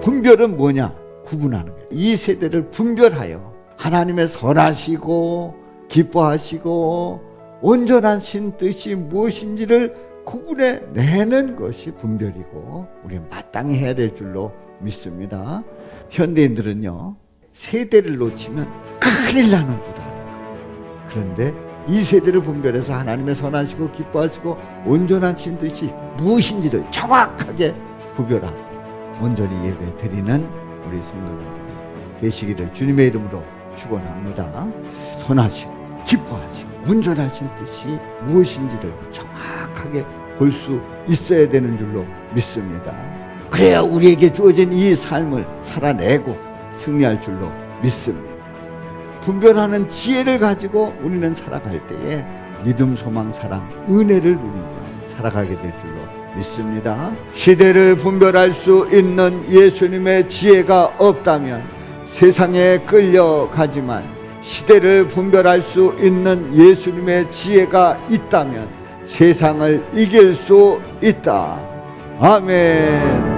분별은 뭐냐? 구분하는 거예요. 이 세대를 분별하여 하나님의 선하시고 기뻐하시고 온전하신 뜻이 무엇인지를 구분해 내는 것이 분별이고 우리는 마땅히 해야 될 줄로 믿습니다. 현대인들은요 세대를 놓치면 큰일 나는 줄 알아요. 그런데 이 세대를 분별해서 하나님의 선하시고 기뻐하시고 온전하신 뜻이 무엇인지를 정확하게 구별하고 온전히 예배 드리는 우리 성도님들이 되시기를 주님의 이름으로 축원합니다. 선하시고 기뻐하시고 온전하신 뜻이 무엇인지를 정확하게 볼 수 있어야 되는 줄로 믿습니다. 그래야 우리에게 주어진 이 삶을 살아내고 승리할 줄로 믿습니다. 분별하는 지혜를 가지고 우리는 살아갈 때에 믿음, 소망, 사랑, 은혜를 누리며 살아가게 될 줄로 믿습니다. 시대를 분별할 수 있는 예수님의 지혜가 없다면 세상에 끌려가지만 시대를 분별할 수 있는 예수님의 지혜가 있다면 세상을 이길 수 있다. 아멘.